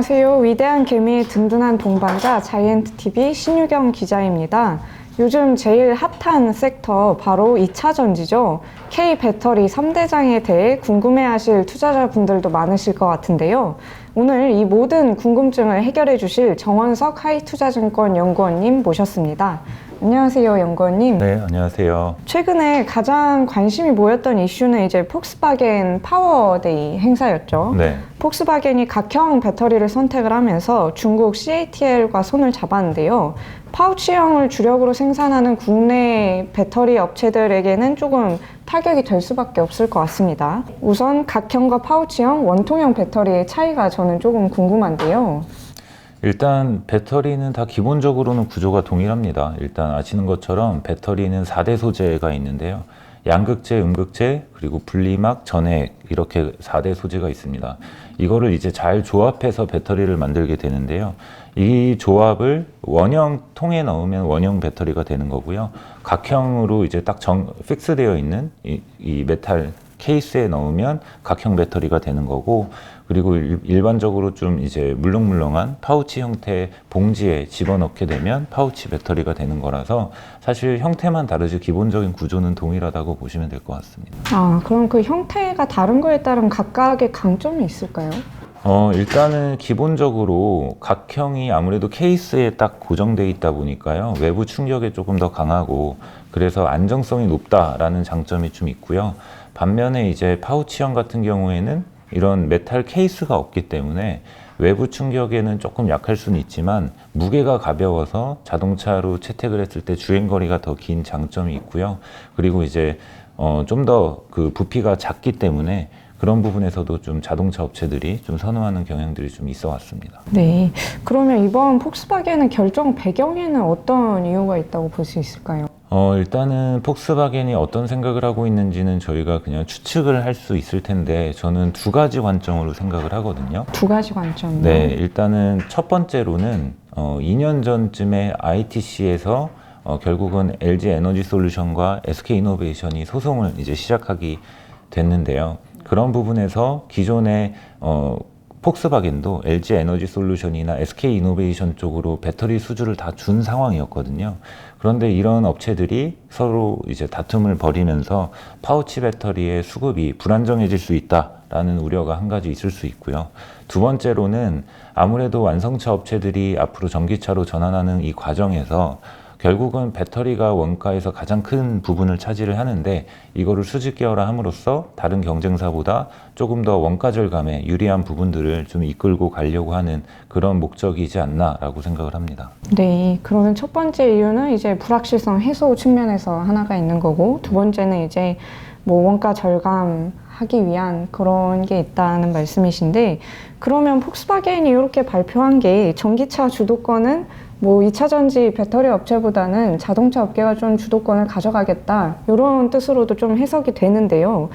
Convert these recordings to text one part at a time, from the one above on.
안녕하세요. 위대한 개미의 든든한 동반자 자이언트TV 신유경 기자입니다. 요즘 제일 핫한 섹터 바로 2차 전지죠. K 배터리 3대장에 대해 궁금해하실 투자자분들도 많으실 것 같은데요. 오늘 이 모든 궁금증을 해결해 주실 정원석 하이투자증권 연구원님 모셨습니다. 안녕하세요, 연구원님. 네, 안녕하세요. 최근에 가장 관심이 모였던 이슈는 이제 폭스바겐 파워데이 행사였죠. 네, 폭스바겐이 각형 배터리를 선택을 하면서 중국 CATL과 손을 잡았는데요. 파우치형을 주력으로 생산하는 국내 배터리 업체들에게는 조금 타격이 될 수밖에 없을 것 같습니다. 우선 각형과 파우치형, 원통형 배터리의 차이가 저는 조금 궁금한데요. 일단 배터리는 다 기본적으로는 구조가 동일합니다. 일단 아시는 것처럼 배터리는 4대 소재가 있는데요. 양극재, 음극재, 그리고 분리막, 전해액 이렇게 4대 소재가 있습니다. 이거를 이제 잘 조합해서 배터리를 만들게 되는데요. 이 조합을 원형 통에 넣으면 원형 배터리가 되는 거고요. 각형으로 이제 딱 정, 픽스되어 있는 이, 이 메탈 케이스에 넣으면 각형 배터리가 되는 거고 그리고 일, 반적으로 좀 이제 물렁물렁한 파우치 형태의 봉지에 집어넣게 되면 파우치 배터리가 되는 거라서 사실 형태만 다르지 기본적인 구조는 동일하다고 보시면 될 것 같습니다. 아, 그럼 그 형태가 다른 거에 따른 각각의 강점이 있을까요? 어, 일단은 기본적으로 각형이 아무래도 케이스에 딱 고정돼 있다 보니까요. 외부 충격에 조금 더 강하고 그래서 안정성이 높다라는 장점이 좀 있고요. 반면에 이제 파우치형 같은 경우에는 이런 메탈 케이스가 없기 때문에 외부 충격에는 조금 약할 수는 있지만 무게가 가벼워서 자동차로 채택을 했을 때 주행 거리가 더 긴 장점이 있고요. 그리고 이제 어, 좀 더 그 부피가 작기 때문에 그런 부분에서도 좀 자동차 업체들이 좀 선호하는 경향들이 좀 있어 왔습니다. 네. 그러면 이번 폭스바겐의 결정 배경에는 어떤 이유가 있다고 볼 수 있을까요? 어, 일단은 폭스바겐이 어떤 생각을 하고 있는지는 저희가 그냥 추측을 할 수 있을 텐데 저는 두 가지 관점으로 생각을 하거든요. 두 가지 관점이요. 네, 일단은 첫 번째로는 어, 2년 전쯤에 ITC에서 어, 결국은 LG 에너지 솔루션과 SK 이노베이션이 소송을 이제 시작하기 됐는데요. 그런 부분에서 기존의 어, 폭스바겐도 LG 에너지 솔루션이나 SK 이노베이션 쪽으로 배터리 수주를 다 준 상황이었거든요. 그런데 이런 업체들이 서로 이제 다툼을 벌이면서 파우치 배터리의 수급이 불안정해질 수 있다라는 우려가 한 가지 있을 수 있고요. 두 번째로는 아무래도 완성차 업체들이 앞으로 전기차로 전환하는 이 과정에서 결국은 배터리가 원가에서 가장 큰 부분을 차지를 하는데 이거를 수직 계열화 함으로써 다른 경쟁사보다 조금 더 원가 절감에 유리한 부분들을 좀 이끌고 가려고 하는 그런 목적이지 않나라고 생각을 합니다. 네, 그러면 첫 번째 이유는 이제 불확실성 해소 측면에서 하나가 있는 거고, 두 번째는 이제 뭐 원가 절감하기 위한 그런 게 있다는 말씀이신데, 그러면 폭스바겐이 이렇게 발표한 게 전기차 주도권은 뭐 2차 전지 배터리 업체보다는 자동차 업계가 좀 주도권을 가져가겠다, 이런 뜻으로도 좀 해석이 되는데요.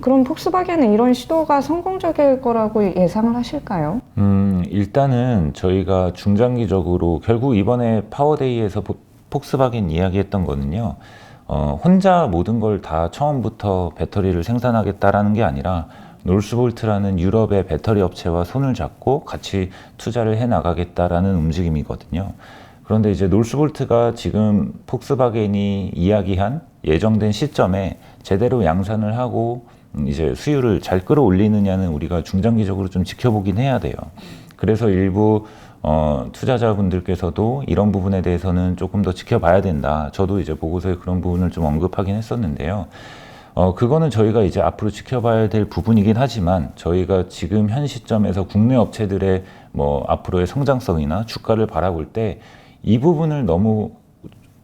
그럼 폭스바겐은 이런 시도가 성공적일 거라고 예상을 하실까요? 음, 일단은 저희가 중장기적으로 결국 이번에 파워데이에서 포- 폭스바겐 이야기했던 거는요. 어, 혼자 모든 걸 다 처음부터 배터리를 생산하겠다라는 게 아니라 놀스볼트라는 유럽의 배터리 업체와 손을 잡고 같이 투자를 해 나가겠다라는 움직임이거든요. 그런데 이제 놀스볼트가 지금 폭스바겐이 이야기한 예정된 시점에 제대로 양산을 하고 음, 이제 수율을 잘 끌어올리느냐는 우리가 중장기적으로 좀 지켜보긴 해야 돼요. 그래서 일부 어, 투자자분들께서도 이런 부분에 대해서는 조금 더 지켜봐야 된다. 저도 이제 보고서에 그런 부분을 좀 언급하긴 했었는데요. 어, 그거는 저희가 이제 앞으로 지켜봐야 될 부분이긴 하지만 저희가 지금 현 시점에서 국내 업체들의 뭐 앞으로의 성장성이나 주가를 바라볼 때 이 부분을 너무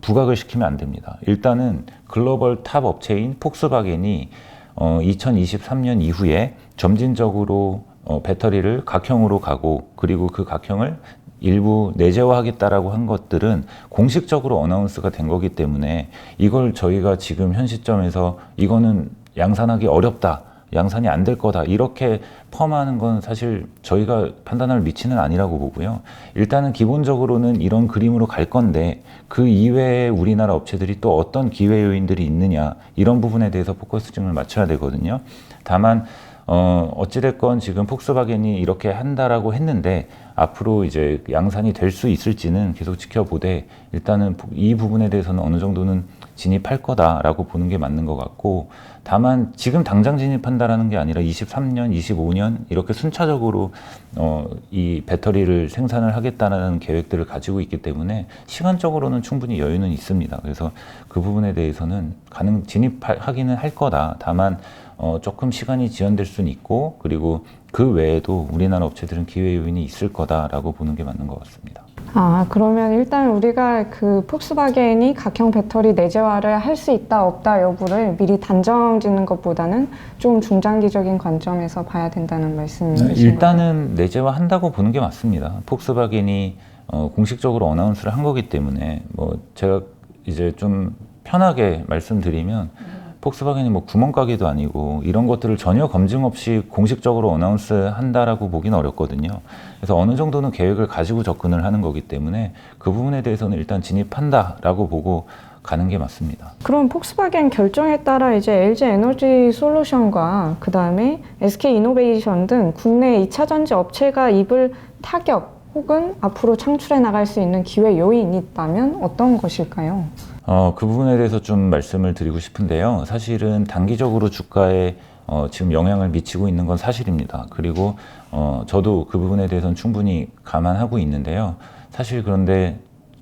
부각을 시키면 안 됩니다. 일단은 글로벌 탑 업체인 폭스바겐이 어, 2023년 이후에 점진적으로 어, 배터리를 각형으로 가고 그리고 그 각형을 일부 내재화하겠다라고 한 것들은 공식적으로 어나운스가 된 거기 때문에 이걸 저희가 지금 현 시점에서 이거는 양산하기 어렵다. 양산이 안 될 거다. 이렇게 펌하는 건 사실 저희가 판단할 위치는 아니라고 보고요. 일단은 기본적으로는 이런 그림으로 갈 건데 그 이외에 우리나라 업체들이 또 어떤 기회 요인들이 있느냐 이런 부분에 대해서 포커스점을 맞춰야 되거든요. 다만 어, 어찌됐건 지금 폭스바겐이 이렇게 한다라고 했는데 앞으로 이제 양산이 될 수 있을지는 계속 지켜보되 일단은 이 부분에 대해서는 어느 정도는 진입할 거다라고 보는 게 맞는 것 같고 다만 지금 당장 진입한다라는 게 아니라 23년, 25년 이렇게 순차적으로 어, 이 배터리를 생산을 하겠다라는 계획들을 가지고 있기 때문에 시간적으로는 충분히 여유는 있습니다. 그래서 그 부분에 대해서는 가능 진입하기는 할 거다. 다만 어, 조금 시간이 지연될 수는 있고 그리고 그 외에도 우리나라 업체들은 기회 요인이 있을 거다라고 보는 게 맞는 것 같습니다. 아, 그러면 일단 우리가 그 폭스바겐이 각형 배터리 내재화를 할 수 있다, 없다 여부를 미리 단정 짓는 것보다는 좀 중장기적인 관점에서 봐야 된다는 말씀이신? 네, 일단은 내재화 한다고 보는 게 맞습니다. 폭스바겐이 어, 공식적으로 어나운스를 한 거기 때문에 뭐 제가 이제 좀 편하게 말씀드리면 폭스바겐이 뭐 구멍가게도 아니고 이런 것들을 전혀 검증 없이 공식적으로 어나운스 한다라고 보기는 어렵거든요. 그래서 어느 정도는 계획을 가지고 접근을 하는 거기 때문에 그 부분에 대해서는 일단 진입한다라고 보고 가는 게 맞습니다. 그럼 폭스바겐 결정에 따라 이제 LG 에너지 솔루션과 그 다음에 SK 이노베이션 등 국내 2차 전지 업체가 입을 타격 혹은 앞으로 창출해 나갈 수 있는 기회 요인이 있다면 어떤 것일까요? 어, 그 부분에 대해서 좀 말씀을 드리고 싶은데요. 사실은 단기적으로 주가에 어, 지금 영향을 미치고 있는 건 사실입니다. 그리고 어, 저도 그 부분에 대해서는 충분히 감안하고 있는데요. 사실 그런데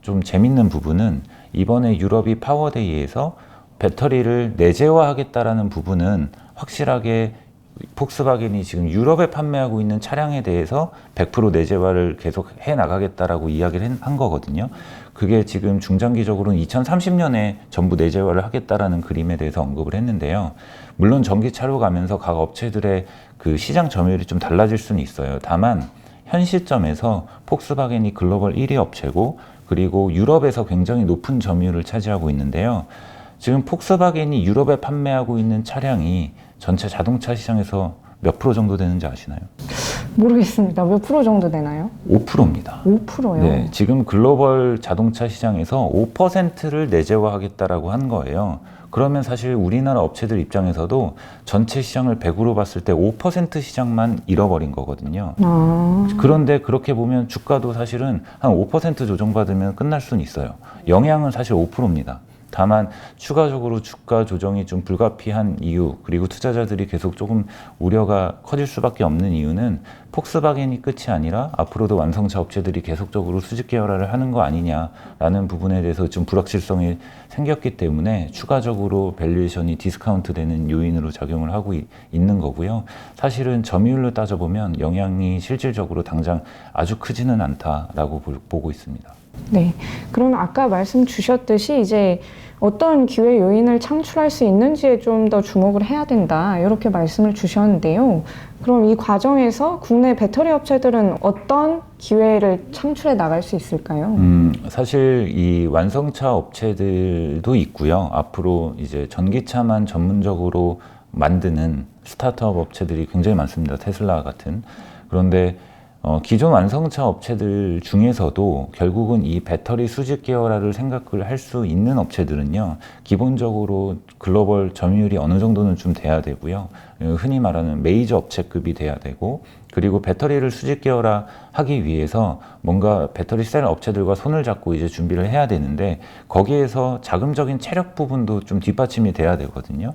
좀 재밌는 부분은 이번에 유럽이 파워데이에서 배터리를 내재화하겠다라는 부분은 확실하게 폭스바겐이 지금 유럽에 판매하고 있는 차량에 대해서 100% 내재화를 계속 해 나가겠다라고 이야기를 한 거거든요. 그게 지금 중장기적으로는 2030년에 전부 내재화를 하겠다라는 그림에 대해서 언급을 했는데요. 물론 전기차로 가면서 각 업체들의 그 시장 점유율이 좀 달라질 수는 있어요. 다만 현 시점에서 폭스바겐이 글로벌 1위 업체고 그리고 유럽에서 굉장히 높은 점유율을 차지하고 있는데요. 지금 폭스바겐이 유럽에 판매하고 있는 차량이 전체 자동차 시장에서 몇 프로 정도 되는지 아시나요? 모르겠습니다. 몇 프로 정도 되나요? 5%입니다. 5%요? 네, 지금 글로벌 자동차 시장에서 5%를 내재화하겠다라고 한 거예요. 그러면 사실 우리나라 업체들 입장에서도 전체 시장을 100으로 봤을 때 5% 시장만 잃어버린 거거든요. 아, 그런데 그렇게 보면 주가도 사실은 한 5% 조정받으면 끝날 수는 있어요. 영향은 사실 5%입니다. 다만 추가적으로 주가 조정이 좀 불가피한 이유 그리고 투자자들이 계속 조금 우려가 커질 수밖에 없는 이유는 폭스바겐이 끝이 아니라 앞으로도 완성차 업체들이 계속적으로 수직 계열화를 하는 거 아니냐라는 부분에 대해서 좀 불확실성이 생겼기 때문에 추가적으로 밸류에이션이 디스카운트 되는 요인으로 작용을 하고 이- 있는 거고요. 사실은 점유율로 따져보면 영향이 실질적으로 당장 아주 크지는 않다라고 볼- 보고 있습니다. 네. 그러면 아까 말씀 주셨듯이 이제 어떤 기회 요인을 창출할 수 있는지에 좀 더 주목을 해야 된다. 이렇게 말씀을 주셨는데요. 그럼 이 과정에서 국내 배터리 업체들은 어떤 기회를 창출해 나갈 수 있을까요? 음, 사실 이 완성차 업체들도 있고요. 앞으로 이제 전기차만 전문적으로 만드는 스타트업 업체들이 굉장히 많습니다. 테슬라 같은. 그런데 어, 기존 완성차 업체들 중에서도 결국은 이 배터리 수직 계열화를 생각을 할 수 있는 업체들은요, 기본적으로 글로벌 점유율이 어느 정도는 좀 돼야 되고요. 어, 흔히 말하는 메이저 업체급이 돼야 되고, 그리고 배터리를 수직 계열화 하기 위해서 뭔가 배터리 셀 업체들과 손을 잡고 이제 준비를 해야 되는데, 거기에서 자금적인 체력 부분도 좀 뒷받침이 돼야 되거든요.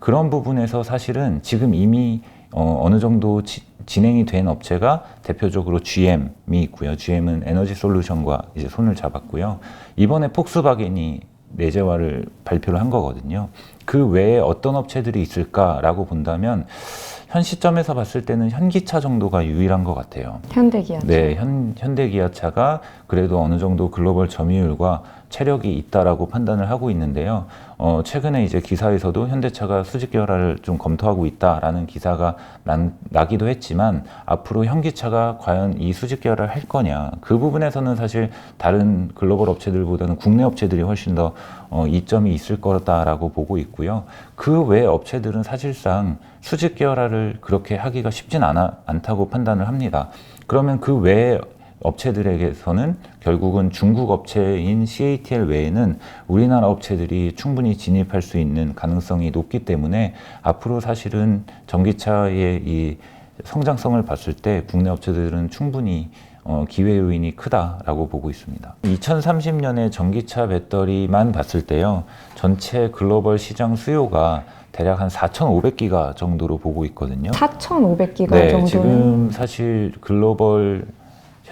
그런 부분에서 사실은 지금 이미 어, 어느 정도 지- 진행이 된 업체가 대표적으로 GM이 있고요. GM은 에너지 솔루션과 이제 손을 잡았고요. 이번에 폭스바겐이 내재화를 발표를 한 거거든요. 그 외에 어떤 업체들이 있을까라고 본다면 현 시점에서 봤을 때는 현기차 정도가 유일한 것 같아요. 현대기아차. 네, 현, 현대기아차가 그래도 어느 정도 글로벌 점유율과 체력이 있다라고 판단을 하고 있는데요. 어, 최근에 이제 기사에서도 현대차가 수직 계열화를 좀 검토하고 있다라는 기사가 난, 나기도 했지만 앞으로 현기차가 과연 이 수직 계열화를 할 거냐 그 부분에서는 사실 다른 글로벌 업체들보다는 국내 업체들이 훨씬 더 어, 이점이 있을 거다라고 보고 있고요. 그 외 업체들은 사실상 수직 계열화를 그렇게 하기가 쉽진 않아, 않다고 판단을 합니다. 그러면 그 외에 업체들에게서는 결국은 중국 업체인 CATL 외에는 우리나라 업체들이 충분히 진입할 수 있는 가능성이 높기 때문에 앞으로 사실은 전기차의 이 성장성을 봤을 때 국내 업체들은 충분히 어, 기회 요인이 크다라고 보고 있습니다. 2030년에 전기차 배터리만 봤을 때요, 전체 글로벌 시장 수요가 대략 한 4,500기가 정도로 보고 있거든요. 4,500기가 네, 정도는 지금 사실 글로벌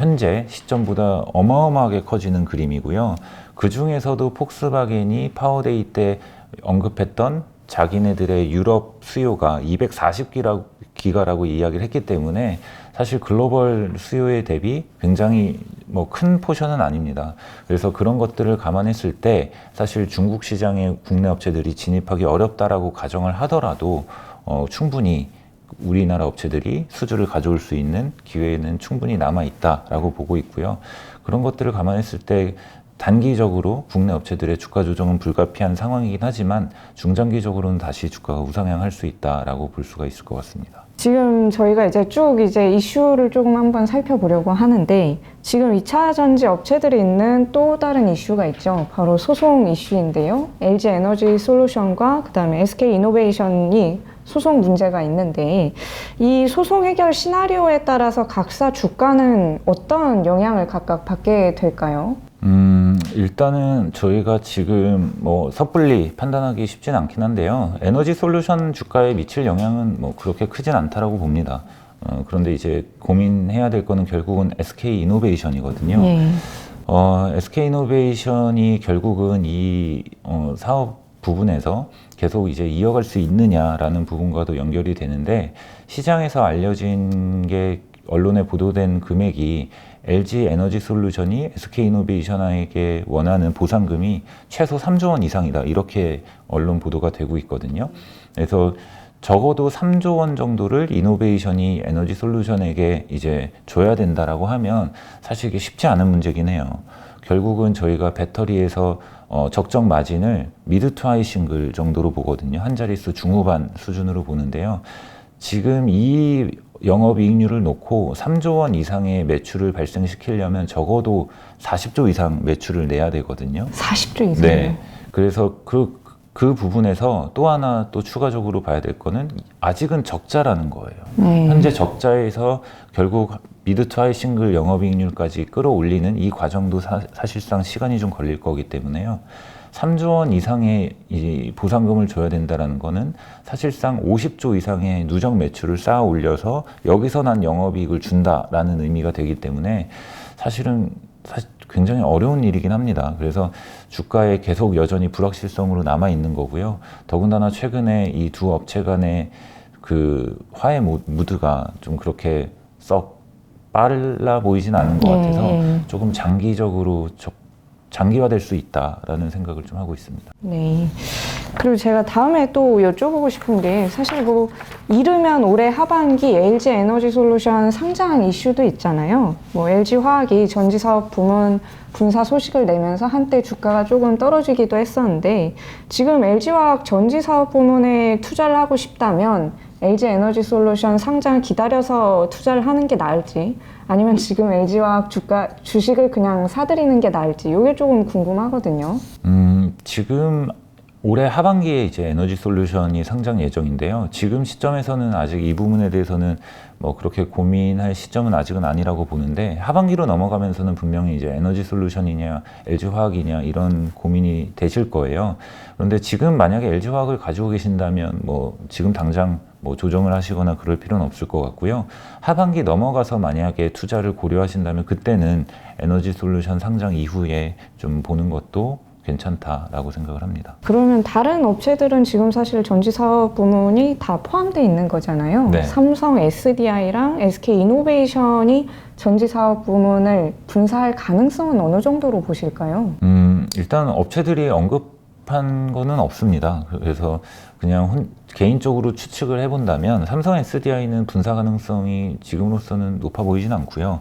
현재 시점보다 어마어마하게 커지는 그림이고요. 그 중에서도 폭스바겐이 파워데이 때 언급했던 자기네들의 유럽 수요가 240기가라고 이야기를 했기 때문에 사실 글로벌 수요에 대비 굉장히 뭐 큰 포션은 아닙니다. 그래서 그런 것들을 감안했을 때 사실 중국 시장에 국내 업체들이 진입하기 어렵다라고 가정을 하더라도 어, 충분히 우리나라 업체들이 수주를 가져올 수 있는 기회는 충분히 남아 있다라고 보고 있고요. 그런 것들을 감안했을 때 단기적으로 국내 업체들의 주가 조정은 불가피한 상황이긴 하지만 중장기적으로는 다시 주가가 우상향할 수 있다라고 볼 수가 있을 것 같습니다. 지금 저희가 이제 쭉 이제 이슈를 조금 한번 살펴보려고 하는데 지금 2차 전지 업체들이 있는 또 다른 이슈가 있죠. 바로 소송 이슈인데요. LG 에너지 솔루션과 그다음에 SK 이노베이션이 소송 문제가 있는데 이 소송 해결 시나리오에 따라서 각사 주가는 어떤 영향을 각각 받게 될까요? 음, 일단은 저희가 지금 뭐 섣불리 판단하기 쉽진 않긴 한데요. 에너지 솔루션 주가에 미칠 영향은 뭐 그렇게 크진 않다라고 봅니다. 어, 그런데 이제 고민해야 될 거는 결국은 SK 이노베이션이거든요. 예. 어, SK 이노베이션이 결국은 이 어, 사업 부분에서 계속 이제 이어갈 수 있느냐라는 부분과도 연결이 되는데 시장에서 알려진 게 언론에 보도된 금액이 LG 에너지 솔루션이 SK 이노베이션에게 원하는 보상금이 최소 3조 원 이상이다. 이렇게 언론 보도가 되고 있거든요. 그래서 적어도 3조 원 정도를 이노베이션이 에너지 솔루션에게 이제 줘야 된다라고 하면 사실 이게 쉽지 않은 문제긴 해요. 결국은 저희가 배터리에서 어, 적정 마진을 미드 투 하이 싱글 정도로 보거든요. 한 자릿수 중후반 수준으로 보는데요. 지금 이 영업이익률을 놓고 3조 원 이상의 매출을 발생시키려면 적어도 40조 이상 매출을 내야 되거든요. 40조 이상. 네. 그래서 그, 그 부분에서 또 하나 또 추가적으로 봐야 될 거는 아직은 적자라는 거예요. 네. 현재 적자에서 결국 미드 투 하이 싱글 영업이익률까지 끌어올리는 이 과정도 사, 사실상 시간이 좀 걸릴 거기 때문에요. 3조 원 이상의 이 보상금을 줘야 된다라는 거는 사실상 50조 이상의 누적 매출을 쌓아 올려서 여기서 난 영업이익을 준다라는 의미가 되기 때문에 사실은 사실 굉장히 어려운 일이긴 합니다. 그래서 주가에 계속 여전히 불확실성으로 남아 있는 거고요. 더군다나 최근에 이 두 업체 간의 그 화해 모- 무드가 좀 그렇게 썩 빨라 보이진 않은 것 예, 같아서 예. 조금 장기적으로 적- 장기화될 수 있다라는 생각을 좀 하고 있습니다. 네. 그리고 제가 다음에 또 여쭤보고 싶은 게 사실 뭐 이르면 올해 하반기 LG 에너지 솔루션 상장 이슈도 있잖아요. 뭐 LG 화학이 전지 사업 부문 분사 소식을 내면서 한때 주가가 조금 떨어지기도 했었는데 지금 LG 화학 전지 사업 부문에 투자를 하고 싶다면 LG 에너지 솔루션 상장 기다려서 투자를 하는 게 나을지 아니면 지금 LG 화학 주가 주식을 그냥 사들이는 게 나을지 이게 조금 궁금하거든요. 음, 지금 올해 하반기에 이제 에너지 솔루션이 상장 예정인데요. 지금 시점에서는 아직 이 부분에 대해서는 뭐 그렇게 고민할 시점은 아직은 아니라고 보는데 하반기로 넘어가면서는 분명히 이제 에너지 솔루션이냐 LG 화학이냐 이런 고민이 되실 거예요. 그런데 지금 만약에 LG 화학을 가지고 계신다면 뭐 지금 당장 뭐 조정을 하시거나 그럴 필요는 없을 것 같고요. 하반기 넘어가서 만약에 투자를 고려하신다면 그때는 에너지 솔루션 상장 이후에 좀 보는 것도 괜찮다라고 생각을 합니다. 그러면 다른 업체들은 지금 사실 전지 사업 부문이 다 포함되어 있는 거잖아요. 네. 삼성 SDI랑 SK 이노베이션이 전지 사업 부문을 분사할 가능성은 어느 정도로 보실까요? 음, 일단 업체들이 언급 한 거는 없습니다. 그래서 그냥 혼- 개인적으로 추측을 해본다면 삼성 SDI는 분사 가능성이 지금으로서는 높아 보이진 않고요.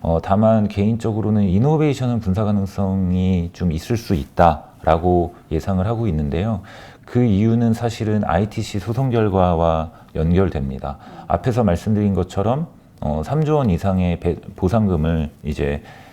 어, 다만 개인적으로는 이노베이션은 분사 가능성이 좀 있을 수 있다라고 예상을 하고 있는데요. 그 이유는 사실은 ITC 소송 결과와 연결됩니다. 앞에서 말씀드린 것처럼 어, 3조 원 이상의 배- 보상금을 이제 어,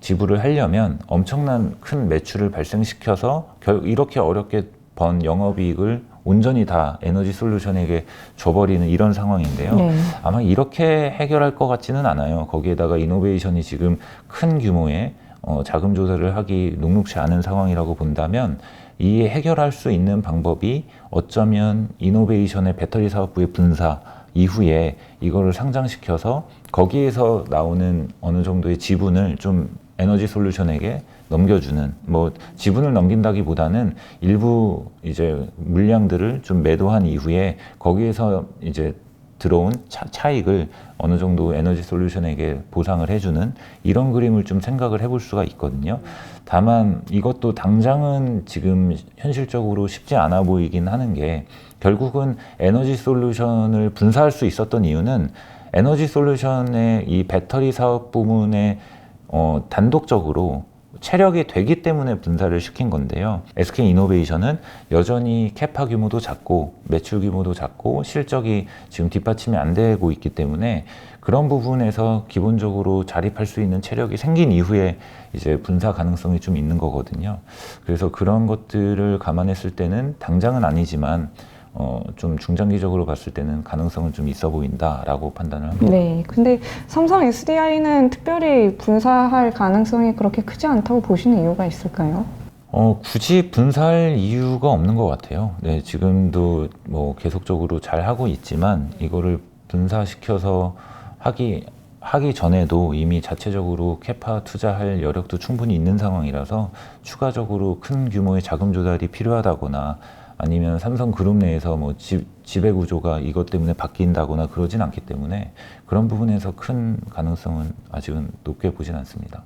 지불을 하려면 엄청난 큰 매출을 발생시켜서 결, 이렇게 어렵게 번 영업이익을 온전히 다 에너지 솔루션에게 줘버리는 이런 상황인데요. 네. 아마 이렇게 해결할 것 같지는 않아요. 거기에다가 이노베이션이 지금 큰 규모의 어, 자금 조달을 하기 녹록치 않은 상황이라고 본다면 이 해결할 수 있는 방법이 어쩌면 이노베이션의 배터리 사업부의 분사 이후에 이거를 상장시켜서 거기에서 나오는 어느 정도의 지분을 좀 에너지 솔루션에게 넘겨주는 뭐 지분을 넘긴다기보다는 일부 이제 물량들을 좀 매도한 이후에 거기에서 이제 들어온 차, 차익을 어느 정도 에너지 솔루션에게 보상을 해주는 이런 그림을 좀 생각을 해볼 수가 있거든요. 다만 이것도 당장은 지금 현실적으로 쉽지 않아 보이긴 하는 게 결국은 에너지 솔루션을 분사할 수 있었던 이유는 에너지 솔루션의 이 배터리 사업 부문에 어, 단독적으로 체력이 되기 때문에 분사를 시킨 건데요. SK 이노베이션은 여전히 캐파 규모도 작고 매출 규모도 작고 실적이 지금 뒷받침이 안 되고 있기 때문에 그런 부분에서 기본적으로 자립할 수 있는 체력이 생긴 이후에 이제 분사 가능성이 좀 있는 거거든요. 그래서 그런 것들을 감안했을 때는 당장은 아니지만 어, 좀 중장기적으로 봤을 때는 가능성은 좀 있어 보인다라고 판단을 합니다. 네. 근데 삼성 SDI는 특별히 분사할 가능성이 그렇게 크지 않다고 보시는 이유가 있을까요? 어, 굳이 분사할 이유가 없는 것 같아요. 네, 지금도 뭐 계속적으로 잘 하고 있지만 이거를 분사시켜서 하기 하기 전에도 이미 자체적으로 캐파 투자할 여력도 충분히 있는 상황이라서 추가적으로 큰 규모의 자금 조달이 필요하다거나 아니면 삼성 그룹 내에서 뭐 지, 지배 구조가 이것 때문에 바뀐다거나 그러진 않기 때문에 그런 부분에서 큰 가능성은 아직은 높게 보진 않습니다.